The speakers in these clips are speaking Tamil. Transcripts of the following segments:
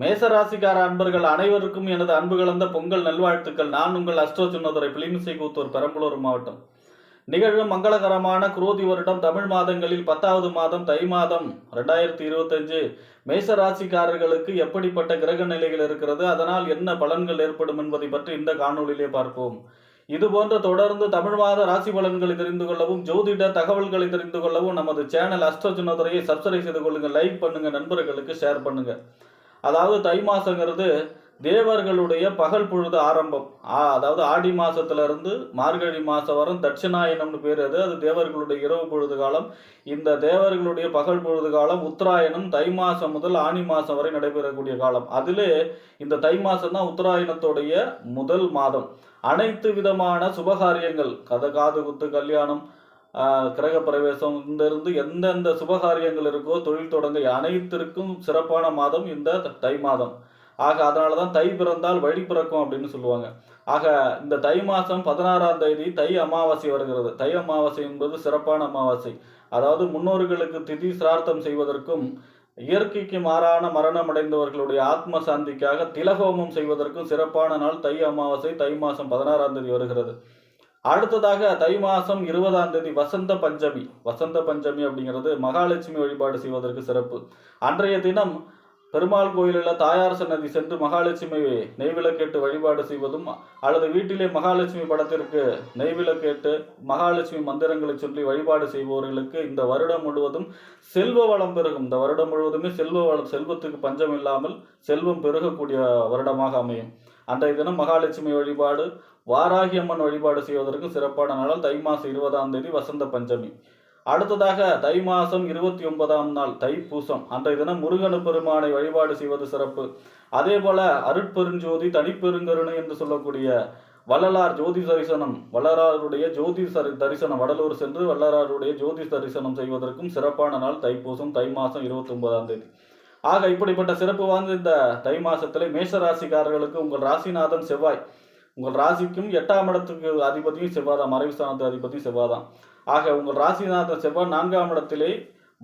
மேசராசிக்கார அன்பர்கள் அனைவருக்கும் எனது அன்பு கலந்த பொங்கல் நல்வாழ்த்துக்கள். நான் உங்கள் அஸ்ட்ரோ சின்னதுரை பிலிமிசை கூத்தூர் பெரம்பலூர் மாவட்டம். நிகழும் மங்களகரமான குரோதி வருடம் தமிழ் மாதங்களில் பத்தாவது மாதம் தை மாதம் ரெண்டாயிரத்தி இருபத்தஞ்சு. மேசராசிக்காரர்களுக்கு எப்படிப்பட்ட கிரக நிலைகள் இருக்கிறது அதனால் என்ன பலன்கள் ஏற்படும் என்பதை பற்றி இந்த காணொளியிலே பார்ப்போம். இது போன்ற தொடர்ந்து தமிழ் மாத ராசி பலன்களை தெரிந்து கொள்ளவும் ஜோதிட தகவல்களை தெரிந்து கொள்ளவும் நமது சேனல் அஸ்ட்ரோ சின்னதுரையை சப்ஸ்கிரைப் செய்து கொள்ளுங்கள் லைக் பண்ணுங்கள் நண்பர்களுக்கு ஷேர் பண்ணுங்கள் அதாவது தை மாதங்கிறது தேவர்களுடைய பகல் பொழுது ஆரம்பம். ஆ, அதாவது ஆடி மாதத்துலேருந்து மார்கழி மாதம் வரும் தட்சிணாயனம்னு பேர் அது. அது தேவர்களுடைய இரவு பொழுது காலம். இந்த தேவர்களுடைய பகல் பொழுது காலம் உத்தராயணம் தை மாதம் முதல் ஆனி மாதம் வரை நடைபெறக்கூடிய காலம். அதிலே இந்த தை மாதம் தான் உத்தராயணத்துடைய முதல் மாதம். அனைத்து விதமான சுபகாரியங்கள் கதை காது குத்து கல்யாணம் கிரக பிரவேசம் இருந்து எந்தெந்த சுபகாரியங்கள் இருக்கோ தொழில் தொடங்க அனைத்திற்கும் சிறப்பான மாதம் இந்த தை மாதம். ஆக அதனால தான் தை பிறந்தால் வழி பிறக்கும் அப்படின்னு சொல்லுவாங்க. ஆக இந்த தை மாதம் பதினாறாம் தேதி தை அமாவாசை வருகிறது. தை அமாவாசை என்பது சிறப்பான அமாவாசை. அதாவது முன்னோர்களுக்கு திதி சிரார்த்தம் செய்வதற்கும் இயற்கைக்கு மாறான மரணம் அடைந்தவர்களுடைய ஆத்ம சாந்திக்காக திலகோமம் செய்வதற்கும் சிறப்பான நாள் தை அமாவாசை தை மாதம் பதினாறாம் தேதி வருகிறது. அடுத்ததாக தை மாதம் இருபதாம் தேதி வசந்த பஞ்சமி. வசந்த பஞ்சமி அப்படிங்கிறது மகாலட்சுமி வழிபாடு செய்வதற்கு சிறப்பு. அன்றைய தினம் பெருமாள் கோயிலில் தாயார் சன்னதி சென்று மகாலட்சுமி நெய்விளக்கேட்டு வழிபாடு செய்வதும் அல்லது வீட்டிலே மகாலட்சுமி படத்திற்கு நெய்விளக்கேட்டு மகாலட்சுமி மந்திரங்களை சொல்லி வழிபாடு செய்பவர்களுக்கு இந்த வருடம் முழுவதும் செல்வ வளம் பெருகும். இந்த வருடம் முழுவதுமே செல்வ வளம் செல்வத்துக்கு பஞ்சம் இல்லாமல் செல்வம் பெருகக்கூடிய வருடமாக அமையும். அன்றைய தினம் மகாலட்சுமி வழிபாடு வாராகி அம்மன் வழிபாடு செய்வதற்கு சிறப்பான நாள் தை மாதம் இருபதாம் தேதி வசந்த பஞ்சமி. அடுத்ததாக தை மாதம் இருபத்தி ஒன்பதாம் நாள் தைப்பூசம் அன்றைய தினம் முருகனு பெருமானை வழிபாடு செய்வது சிறப்பு. அதே போல அருட்பெருஞ்சோதி தனிப்பெருங்கருணை என்று சொல்லக்கூடிய வள்ளலார் ஜோதி தரிசனம் வள்ளலாருடைய ஜோதி தரிசனம் வடலூர் சென்று வள்ளலாருடைய ஜோதி தரிசனம் செய்வதற்கும் சிறப்பான நாள் தைப்பூசம் தை மாதம் இருபத்தி ஒன்பதாம் தேதி. ஆக இப்படிப்பட்ட சிறப்பு வாய்ந்த இந்த தை மாசத்திலே மேஷ ராசிக்காரர்களுக்கு உங்கள் ராசிநாதன் செவ்வாய். உங்கள் ராசிக்கும் எட்டாம் இடத்துக்கு அதிபதியும் செவ்வாதான் மறைவு ஸ்தானத்து அதிபதியும் செவ்வாதான் ஆக உங்கள் ராசிநாதன் செவ்வாய் நான்காம் இடத்திலே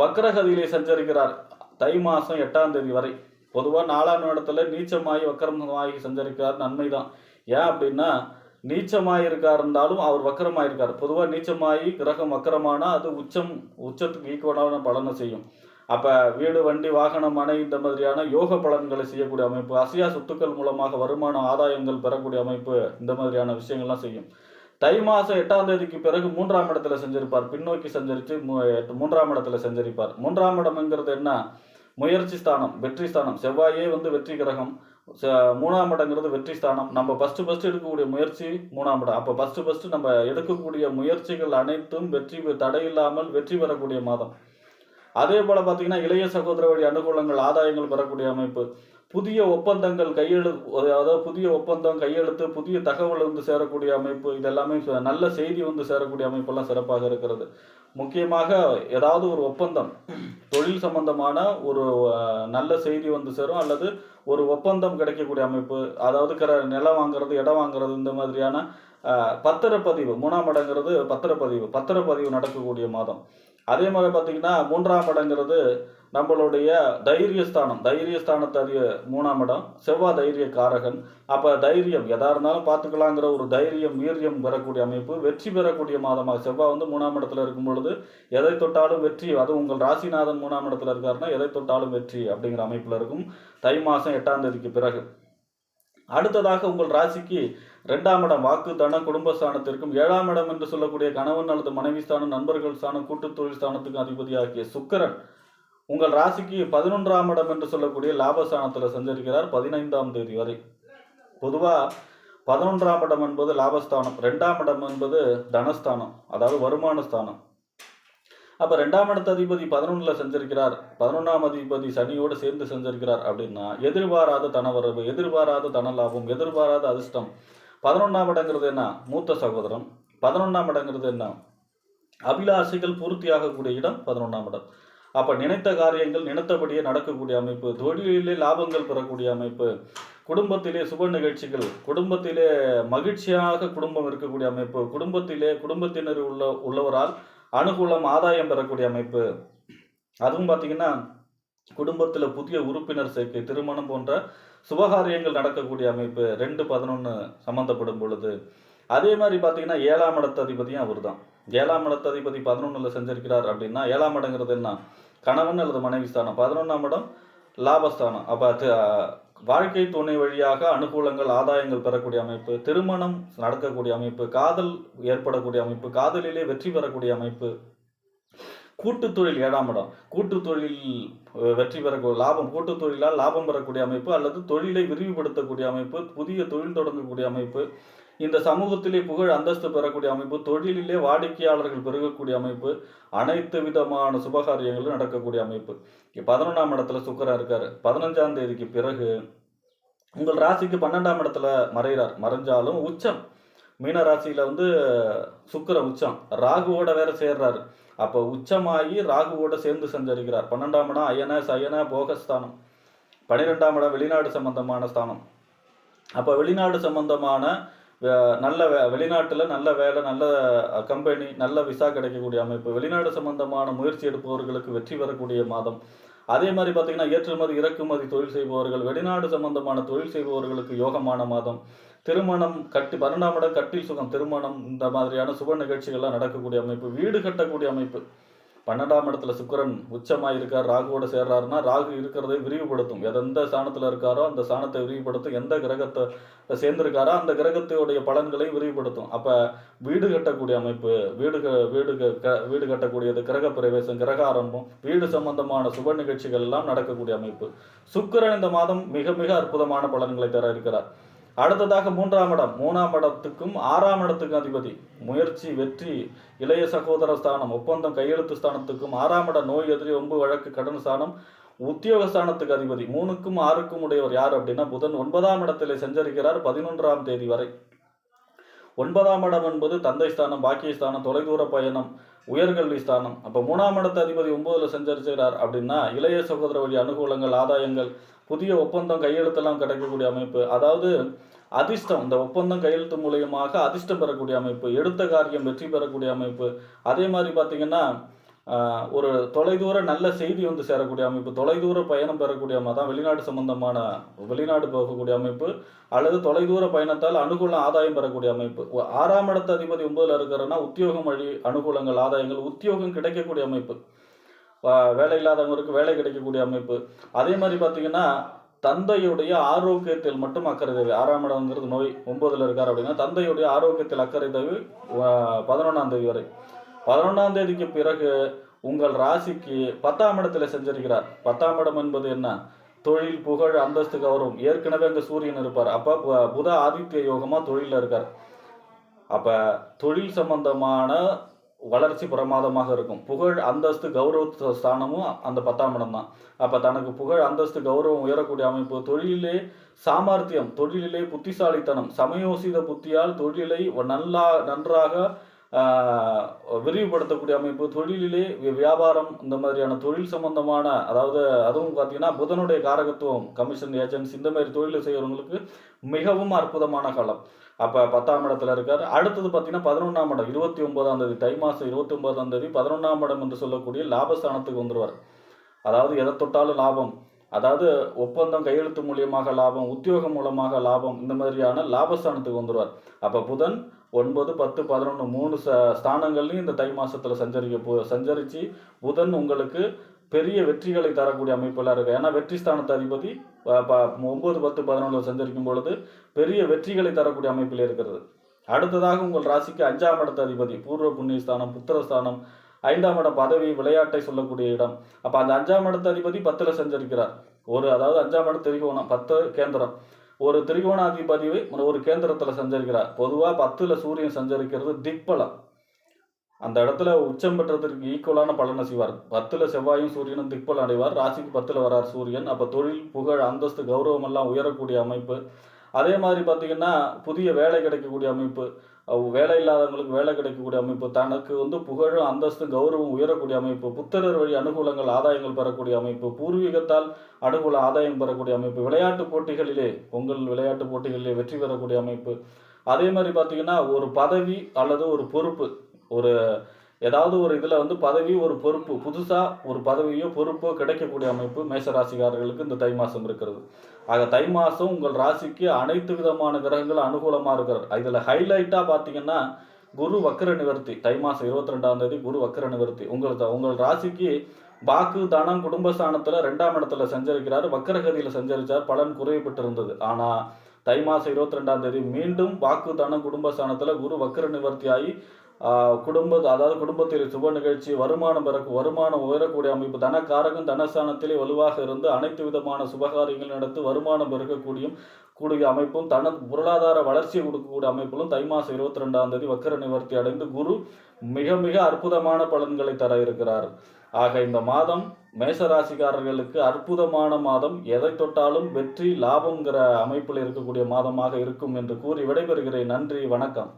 வக்ரகதியிலே சஞ்சரிக்கிறார். தை மாதம் எட்டாம் தேதி வரை. பொதுவாக நாலாம் இடத்துல நீச்சமாகி வக்கரமாகி சஞ்சரிக்கிறார். நன்மை தான் ஏன் அப்படின்னா நீச்சமாகி இருக்கா இருந்தாலும் அவர் வக்கரமாக இருக்கார் பொதுவாக நீச்சமாகி கிரகம் வக்கரமானால் அது உச்சம் உச்சத்துக்கு ஈக்குவலான பலனை செய்யும். அப்போ வீடு வண்டி வாகனம் மனை இந்த மாதிரியான யோக பலன்களை செய்யக்கூடிய அமைப்பு அசியா சொத்துக்கள் மூலமாக வருமானம் ஆதாயங்கள் பெறக்கூடிய அமைப்பு இந்த மாதிரியான விஷயங்கள்லாம் செய்யும். தை மாதம் எட்டாம் தேதிக்கு பிறகு மூன்றாம் இடத்துல செஞ்சிருப்பார். பின்னோக்கி சஞ்சரித்து மூன்றாம் இடத்துல செஞ்சரிப்பார். மூன்றாம் இடம்ங்கிறது என்ன? முயற்சி ஸ்தானம் வெற்றி ஸ்தானம். செவ்வாயே வந்து வெற்றி கிரகம். ச- மூணாம் இடங்கிறது வெற்றி ஸ்தானம். நம்ம ஃபஸ்ட்டு ஃபஸ்ட்டு எடுக்கக்கூடிய முயற்சி மூணாம் இடம். அப்போ ஃபஸ்ட்டு ஃபஸ்ட்டு நம்ம எடுக்கக்கூடிய முயற்சிகள் அனைத்தும் வெற்றி பெ- தடையில்லாமல் வெற்றி பெறக்கூடிய மாதம். அதே போல பார்த்தீங்கன்னா இளைய சகோதர வழி அனுகூலங்கள் ஆதாயங்கள் பெறக்கூடிய அமைப்பு புதிய ஒப்பந்தங்கள் கையெழு அதாவது புதிய ஒப்பந்தம் கையெழுத்து புதிய தகவல் வந்து சேரக்கூடிய அமைப்பு இதெல்லாமே ச- நல்ல செய்தி வந்து சேரக்கூடிய அமைப்பெல்லாம் சிறப்பாக இருக்கிறது. முக்கியமாக ஏதாவது ஒரு ஒப்பந்தம் தொழில் சம்பந்தமான ஒரு நல்ல செய்தி வந்து சேரும் அல்லது ஒரு ஒப்பந்தம் கிடைக்கக்கூடிய அமைப்பு அதாவது கிற நிலம் வாங்குறது இடம் வாங்குறது இந்த மாதிரியான பத்திரப்பதிவு மூணாம் இடங்கிறது பத்திரப்பதிவு பத்திரப்பதிவு நடக்கக்கூடிய மாதம். அதே மாதிரி பார்த்தீங்கன்னா மூன்றாம் இடங்கிறது நம்மளுடைய தைரியஸ்தானம். தைரியஸ்தானத்து அதிக மூணாம் இடம் செவ்வாய் தைரிய காரகன் அப்போ தைரியம் எதா இருந்தாலும் பார்த்துக்கலாங்கிற ஒரு தைரியம் வீரியம் பெறக்கூடிய அமைப்பு வெற்றி பெறக்கூடிய மாதமாக செவ்வாய் வந்து மூணாம் இடத்துல இருக்கும் பொழுது எதை தொட்டாலும் வெற்றி அது உங்கள் ராசிநாதன் மூணாம் இடத்துல இருக்காருன்னா எதை தொட்டாலும் வெற்றி அப்படிங்கிற அமைப்பில் இருக்கும். தை மாதம் எட்டாம் தேதிக்கு பிறகு. அடுத்ததாக உங்கள் ராசிக்கு ரெண்டாம் இடம் வாக்கு தன குடும்பஸ்தானத்திற்கும் ஏழாம் இடம் என்று சொல்லக்கூடிய கணவன் அல்லது மனைவி ஸ்தானம் நண்பர்கள் ஸ்தானம் கூட்டுத் தொழில் ஸ்தானத்துக்கும் அதிபதியாகிய சுக்கரன் உங்கள் ராசிக்கு பதினொன்றாம் இடம் என்று சொல்லக்கூடிய லாபஸ்தானத்தில் சஞ்சரிக்கிறார் பதினைந்தாம் தேதி வரை. பொதுவாக பதினொன்றாம் இடம் என்பது லாபஸ்தானம் ரெண்டாம் இடம் என்பது தனஸ்தானம் அதாவது வருமான ஸ்தானம் அப்போ ரெண்டாம் இடத்த அதிபதி பதினொன்றில் செஞ்சிருக்கிறார். பதினொன்றாம் அதிபதி சனியோடு சேர்ந்து செஞ்சிருக்கிறார் அப்படின்னா எதிர்பாராத தனவரவு எதிர்பாராத தன லாபம் எதிர்பாராத அதிர்ஷ்டம் பதினொன்றாம் இடங்கிறது என்ன? மூத்த சகோதரம் பதினொன்றாம் இடங்கிறது என்ன? அபிலாசைகள் பூர்த்தியாகக்கூடிய இடம் பதினொன்றாம் இடம். அப்போ நினைத்த காரியங்கள் நினைத்தபடியே நடக்கக்கூடிய அமைப்பு தொழிலிலே லாபங்கள் பெறக்கூடிய அமைப்பு குடும்பத்திலே சுப நிகழ்ச்சிகள் குடும்பத்திலே மகிழ்ச்சியாக குடும்பம் இருக்கக்கூடிய அமைப்பு குடும்பத்திலே குடும்பத்தினர் உள்ள உள்ளவரால் அனுகூலம் ஆதாயம் பெறக்கூடிய அமைப்பு. அதுவும் பார்த்தீங்கன்னா குடும்பத்தில் புதிய உறுப்பினர் சேர்க்கை திருமணம் போன்ற சுபகாரியங்கள் நடக்கக்கூடிய அமைப்பு ரெண்டு பதினொன்று சம்மந்தப்படும் பொழுது அதே மாதிரி பார்த்தீங்கன்னா ஏழாம் இடத்ததிபதியும் அவர் தான் ஏழாம் இடத்ததிபதி பதினொன்றில் செஞ்சிருக்கிறார் அப்படின்னா ஏழாம் இடங்கிறது என்ன? கணவன் அல்லது மனைவி ஸ்தானம். பதினொன்றாம் இடம் லாபஸ்தானம். அப்போ அது வாழ்க்கை துணை வழியாக அனுகூலங்கள் ஆதாயங்கள் பெறக்கூடிய அமைப்பு திருமணம் நடக்கக்கூடிய அமைப்பு காதல் ஏற்படக்கூடிய அமைப்பு காதலிலே வெற்றி பெறக்கூடிய அமைப்பு கூட்டு தொழில் ஏழாம் இடம். கூட்டு தொழில் வெற்றி பெறக்கூடிய லாபம் கூட்டு தொழிலால் லாபம் பெறக்கூடிய அமைப்பு அல்லது தொழிலை விரிவுபடுத்தக்கூடிய அமைப்பு புதிய தொழில் தொடங்கக்கூடிய அமைப்பு இந்த சமூகத்திலே புகழ் அந்தஸ்து பெறக்கூடிய அமைப்பு தொழிலிலே வாடிக்கையாளர்கள் பெருகக்கூடிய அமைப்பு அனைத்து விதமான சுபகாரியங்களும் நடக்கக்கூடிய அமைப்பு. பதினொன்றாம் இடத்துல சுக்கரா இருக்காரு. பதினஞ்சாம் தேதிக்கு பிறகு உங்கள் ராசிக்கு பன்னெண்டாம் இடத்துல மறைகிறார் மறைஞ்சாலும் உச்சம். மீன ராசியில வந்து சுக்கிரன் உச்சம். ராகுவோட வேற சேர்றாரு. அப்போ உச்சமாகி ராகுவோட சேர்ந்து சஞ்சரிக்கிறார். பன்னெண்டாம் இடம் அயன சயன போகஸ்தானம். பனிரெண்டாம் இடம் வெளிநாடு சம்பந்தமான ஸ்தானம். அப்போ வெளிநாடு சம்பந்தமான நல்ல வே வெளிநாட்டில் நல்ல வேலை நல்ல கம்பெனி நல்ல விசா கிடைக்கக்கூடிய அமைப்பு வெளிநாடு சம்பந்தமான முயற்சி எடுப்பவர்களுக்கு வெற்றி பெறக்கூடிய மாதம். அதே மாதிரி பார்த்தீங்கன்னா ஏற்றுமதி இறக்குமதி தொழில் செய்பவர்கள் வெளிநாடு சம்பந்தமான தொழில் செய்பவர்களுக்கு யோகமான மாதம். திருமணம் கட்டி பன்னெண்டாம் இடம் கட்டில் சுகம் திருமணம் இந்த மாதிரியான சுப நிகழ்ச்சிகள்லாம் நடக்கக்கூடிய அமைப்பு வீடு கட்டக்கூடிய அமைப்பு. பன்னெண்டாம் இடத்துல சுக்கிரன் உச்சமாக இருக்கார் ராகுவோட சேர்றாருன்னா ராகு இருக்கிறதை விரிவுபடுத்தும். எந்த ஸ்தானத்தில் இருக்காரோ அந்த ஸ்தானத்தை விரிவுபடுத்தும். எந்த கிரகத்தை சேர்ந்திருக்காரோ அந்த கிரகத்தையுடைய பலன்களை விரிவுபடுத்தும். அப்போ வீடு கட்டக்கூடிய அமைப்பு வீடு வீடு க- க- வீடு கட்டக்கூடியது கிரக பிரவேசம் கிரக ஆரம்பம் வீடு சம்பந்தமான சுப நிகழ்ச்சிகள் எல்லாம் நடக்கக்கூடிய அமைப்பு. சுக்கிரன் இந்த மாதம் மிக மிக அற்புதமான பலன்களை தர இருக்கிறார். அடுத்ததாக மூன்றாம் இடம் மூணாம் இடத்துக்கும் ஆறாம் இடத்துக்கும் அதிபதி. முயற்சி வெற்றி இளைய சகோதர ஸ்தானம் ஒப்பந்தம் கையெழுத்து ஸ்தானத்துக்கும் ஆறாம் இடம் நோய் எதிரி ஒம்பு வழக்கு கடன் ஸ்தானம் உத்தியோக ஸ்தானத்துக்கு அதிபதி. மூணுக்கும் ஆறுக்கும் உடையவர் யார் அப்படின்னா புதன் ஒன்பதாம் இடத்திலே சஞ்சரிக்கிறார் பதினொன்றாம் தேதி வரை. ஒன்பதாம் இடம் என்பது தந்தை ஸ்தானம் பாக்கியஸ்தானம் தொலைதூர பயணம் உயர்கல்வி ஸ்தானம். அப்போ மூணாம் இடத்து அதிபதி ஒன்பதுல சஞ்சரிக்கிறார் அப்படின்னா இளைய சகோதர வழி அனுகூலங்கள் ஆதாயங்கள் புதிய ஒப்பந்தம் கையெழுத்தெல்லாம் கிடைக்கக்கூடிய அமைப்பு அதாவது அதிர்ஷ்டம் இந்த ஒப்பந்தம் கையெழுத்து மூலியமாக அதிர்ஷ்டம் பெறக்கூடிய அமைப்பு எடுத்த காரியம் வெற்றி பெறக்கூடிய அமைப்பு. அதே மாதிரி பார்த்தீங்கன்னா ஒரு தொலைதூர நல்ல செய்தி வந்து சேரக்கூடிய அமைப்பு தொலைதூர பயணம் பெறக்கூடிய அமைப்பு வெளிநாடு சம்பந்தமான வெளிநாடு போகக்கூடிய அமைப்பு அல்லது தொலைதூர பயணத்தால் அனுகூல ஆதாயம் பெறக்கூடிய அமைப்பு. ஆறாம் இடத்த அதிபதி ஒன்பதுல இருக்கிறன்னா உத்தியோகம் வழி அனுகூலங்கள் ஆதாயங்கள் உத்தியோகம் கிடைக்கக்கூடிய அமைப்பு. வேலை இல்லாதவங்களுக்கு வேலை கிடைக்கக்கூடிய அமைப்பு. அதே மாதிரி பார்த்தீங்கன்னா தந்தையுடைய ஆரோக்கியத்தில் மட்டும் அக்கறை தேவை. ஆறாம் இடம்ங்கிறது நோய் ஒன்பதுல இருக்கார் அப்படின்னா தந்தையுடைய ஆரோக்கியத்தில் அக்கறை தேவை பதினொன்றாம் தேதி வரை. பதினொன்றாம் தேதிக்கு பிறகு உங்கள் ராசிக்கு பத்தாம் இடத்துல செஞ்சிருக்கிறார் பத்தாம் இடம் என்பது என்ன? தொழில் புகழ் அந்தஸ்து கௌரவம். ஏற்கனவே அங்கே சூரியன் இருப்பார். அப்போ புத ஆதித்ய யோகமாக தொழிலில் இருக்கார். அப்போ தொழில் சம்பந்தமான வளர்ச்சி பிரமாதமாக இருக்கும். புகழ் அந்தஸ்து கௌரவ ஸ்தானமும் அந்த பத்தாம் இடம் தான். அப்போ தனக்கு புகழ் அந்தஸ்து கௌரவம் உயரக்கூடிய அமைப்பு தொழிலிலே சாமர்த்தியம் தொழிலிலே புத்திசாலித்தனம் சமயோசித புத்தியால் தொழிலை நல்லா நன்றாக விரிவுபடுத்தக்கூடிய அமைப்பு தொழிலிலே வியாபாரம் இந்த மாதிரியான தொழில் சம்பந்தமான அதாவது அதுவும் பார்த்தீங்கன்னா புதனுடைய காரகத்துவம் கமிஷன் ஏஜென்ட்ஸ் இந்த மாதிரி தொழில் செய்கிறவங்களுக்கு மிகவும் அற்புதமான காலம். அப்போ பத்தாம் இடத்துல இருக்கார். அடுத்தது பார்த்தீங்கன்னா பதினொன்றாம் இடம் இருபத்தி ஒன்பதாம் தேதி தை மாதம் இருபத்தி ஒன்பதாம் தேதி பதினொன்றாம் இடம் என்று சொல்லக்கூடிய லாபஸ்தானத்துக்கு வந்துருவார். அதாவது எதை தொட்டாலும் லாபம். அதாவது ஒப்பந்தம் கையெழுத்து மூலியமாக லாபம் உத்தியோகம் மூலமாக லாபம் இந்த மாதிரியான லாபஸ்தானத்துக்கு வந்துடுவார் அப்போ புதன் ஒன்பது பத்து பதினொன்று மூணு ச ஸ்தானங்கள்லையும் இந்த தை மாதத்தில் சஞ்சரிக்க போ சஞ்சரித்து புதன் உங்களுக்கு பெரிய வெற்றிகளை தரக்கூடிய அமைப்பெல்லாம் இருக்கு. ஏன்னா வெற்றி ஸ்தானத்து அதிபதி ஒம்பது ஒன்பது பத்து பதினொன்றில் சஞ்சரிக்கும் பொழுது பெரிய வெற்றிகளை தரக்கூடிய அமைப்பில் இருக்கிறது. அடுத்ததாக உங்கள் ராசிக்கு அஞ்சாம் இடத்து அதிபதி பூர்வ புண்ணிய ஸ்தானம் புத்திரஸ்தானம் ஐந்தாம் இடம் பதவி விளையாட்டை சொல்லக்கூடிய இடம். அப்போ அந்த அஞ்சாம் இடத்து அதிபதி பத்தில் செஞ்சிருக்கிறார் ஒரு அதாவது அஞ்சாம் இடம் திரிகோணம் பத்து கேந்திரம். ஒரு திரிகோணாதிபதி ஒரு கேந்திரத்தில் செஞ்சிருக்கிறார் பொதுவாக பத்தில் சூரியன் செஞ்சிருக்கிறது திக்பலம். அந்த இடத்துல உச்சம் பெற்றதற்கு ஈக்குவலான பலனை செய்வார். பத்துல செவ்வாயும் சூரியனும் திக்பலம் அடைவார். ராசிக்கு பத்துல வரார் சூரியன். அப்ப தொழில் புகழ் அந்தஸ்து கௌரவம் எல்லாம் உயரக்கூடிய அமைப்பு. அதே மாதிரி பார்த்தீங்கன்னா புதிய வேலை கிடைக்கக்கூடிய அமைப்பு. வேலை இல்லாதவங்களுக்கு வேலை கிடைக்கக்கூடிய அமைப்பு தனக்கு வந்து புகழும் அந்தஸ்து கௌரவம் உயரக்கூடிய அமைப்பு புத்திரர் வழி அனுகூலங்கள் ஆதாயங்கள் பெறக்கூடிய அமைப்பு பூர்வீகத்தால் அனுகூல ஆதாயம் பெறக்கூடிய அமைப்பு விளையாட்டு போட்டிகளிலே பொங்கல் விளையாட்டு போட்டிகளிலே வெற்றி பெறக்கூடிய அமைப்பு. அதே மாதிரி பார்த்தீங்கன்னா ஒரு பதவி அல்லது ஒரு பொறுப்பு ஒரு ஏதாவது ஒரு இதில் வந்து பதவி ஒரு பொறுப்பு புதுசாக ஒரு பதவியோ பொறுப்போ கிடைக்கக்கூடிய அமைப்பு மேசராசிக்காரர்களுக்கு இந்த தை மாதம் இருக்கிறது. ஆக தை மாதம் உங்கள் ராசிக்கு அனைத்து விதமான கிரகங்கள் அனுகூலமாக இருக்கிறார் இதில் ஹைலைட்டாக பார்த்தீங்கன்னா குரு வக்கர நிவர்த்தி. தை மாதம் இருபத்தி ரெண்டாம் தேதி குரு வக்கர நிவர்த்தி. உங்களுக்கு உங்கள் ராசிக்கு வாக்கு தனம் குடும்பஸ்தானத்தில் ரெண்டாம் இடத்துல சஞ்சரிக்கிறார். வக்கரகதியில் சஞ்சரித்தார் பலன் குறைவுபட்டு இருந்தது ஆனால் தை மாதம் இருபத்தி ரெண்டாம் தேதி மீண்டும் வாக்கு தனம் குடும்பஸ்தானத்தில் குரு வக்கர நிவர்த்தி ஆகி குடும்ப அதாவது குடும்பத்தில் சுப நிகழ்ச்சி வருமானம் பெற வருமானம் உயரக்கூடிய அமைப்பு தனக்காரகம் தனஸ்தானத்திலே வலுவாக இருந்து அனைத்து விதமான சுபகாரியங்கள் நடத்து வருமானம் பெருக்கக்கூடியும் கூடிய அமைப்பும் தன பொருளாதார வளர்ச்சியை கொடுக்கக்கூடிய அமைப்பிலும் தை மாதம் இருபத்தி ரெண்டாம் தேதி வக்கர நிவர்த்தி அடைந்து குரு மிக மிக அற்புதமான பலன்களை தர இருக்கிறார். ஆக இந்த மாதம் மேசராசிக்காரர்களுக்கு அற்புதமான மாதம். எதை தொட்டாலும் வெற்றி லாபங்கிற அமைப்பில் இருக்கக்கூடிய மாதமாக இருக்கும் என்று கூறி விடைபெறுகிறேன். நன்றி வணக்கம்.